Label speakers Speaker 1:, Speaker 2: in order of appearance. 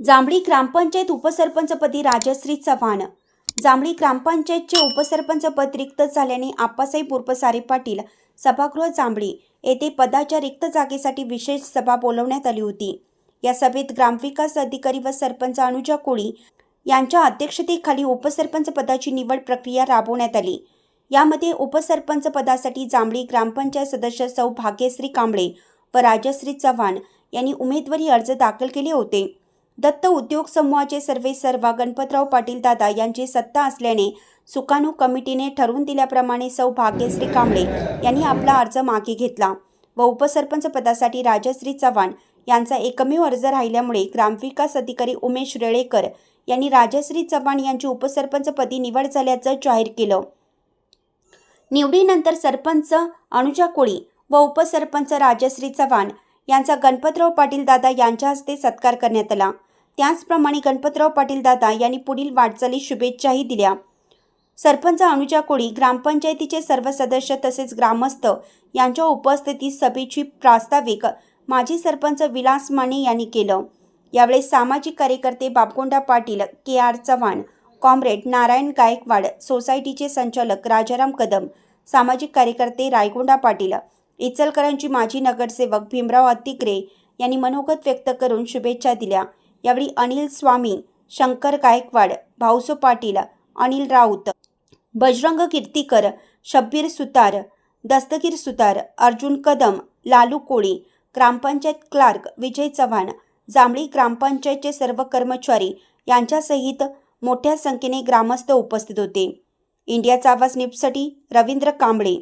Speaker 1: जांभळी ग्रामपंचायत उपसरपंचपदी राजश्री चव्हाण. जांभळी ग्रामपंचायतचे उपसरपंच पद रिक्त झाल्याने आप्पासाहेब उर्फ सारे पाटील सभागृह जांभळी येथे पदाच्या रिक्त जागेसाठी विशेष सभा बोलवण्यात आली होती. या सभेत ग्रामविकास अधिकारी व सरपंच अनुजा कोळी यांच्या अध्यक्षतेखाली उपसरपंच पदाची निवड प्रक्रिया राबवण्यात आली. यामध्ये उपसरपंच पदासाठी जांभळी ग्रामपंचायत सदस्य सौ भाग्यश्री कांबळे व राजश्री चव्हाण यांनी उमेदवारी अर्ज दाखल केले होते. दत्त उद्योग समूहाचे सर्वे सर्वा गणपतराव पाटील दादा यांची सत्ता असल्याने सुकाणू कमिटीने ठरवून दिल्याप्रमाणे सौ भाग्यश्री कांबळे यांनी आपला अर्ज मागे घेतला. व उपसरपंच पदासाठी राजश्री चव्हाण यांचा एकमेव अर्ज राहिल्यामुळे ग्रामविकास अधिकारी उमेश रेळेकर यांनी राजश्री चव्हाण यांची उपसरपंचपदी निवड झाल्याचं जाहीर केलं. निवडीनंतर सरपंच अनुजा कोळी व उपसरपंच राजश्री चव्हाण यांचा गणपतराव पाटील दादा यांच्या हस्ते सत्कार करण्यात आला. त्याचप्रमाणे गणपतराव पाटील दादा यांनी पुढील वाटचाली शुभेच्छाही दिल्या. सरपंच अनुजा कोळी ग्रामपंचायतीचे सर्व सदस्य तसेच ग्रामस्थ यांच्या उपस्थितीत सभेची प्रास्ताविक माजी सरपंच विलास माने यांनी केलं. यावेळी सामाजिक कार्यकर्ते Bapgonda Patil K R Chavan comrade Narayan Gaikwad सोसायटीचे संचालक राजाराम कदम सामाजिक कार्यकर्ते रायगोंडा पाटील इचलकरांची माजी नगरसेवक भीमराव अत्तिकरे यांनी मनोगत व्यक्त करून शुभेच्छा दिल्या. यावेळी अनिल स्वामी शंकर गायकवाड भाऊसो पाटील अनिल राऊत बजरंग कीर्तीकर शब्बीर सुतार दस्तगीर सुतार अर्जुन कदम लालू कोळी ग्रामपंचायत क्लार्क विजय चव्हाण जांभळी ग्रामपंचायतचे सर्व कर्मचारी यांच्यासहित मोठ्या संख्येने ग्रामस्थ उपस्थित होते. इंडियाचा आवाज न्यूजसाठी रवींद्र कांबळे.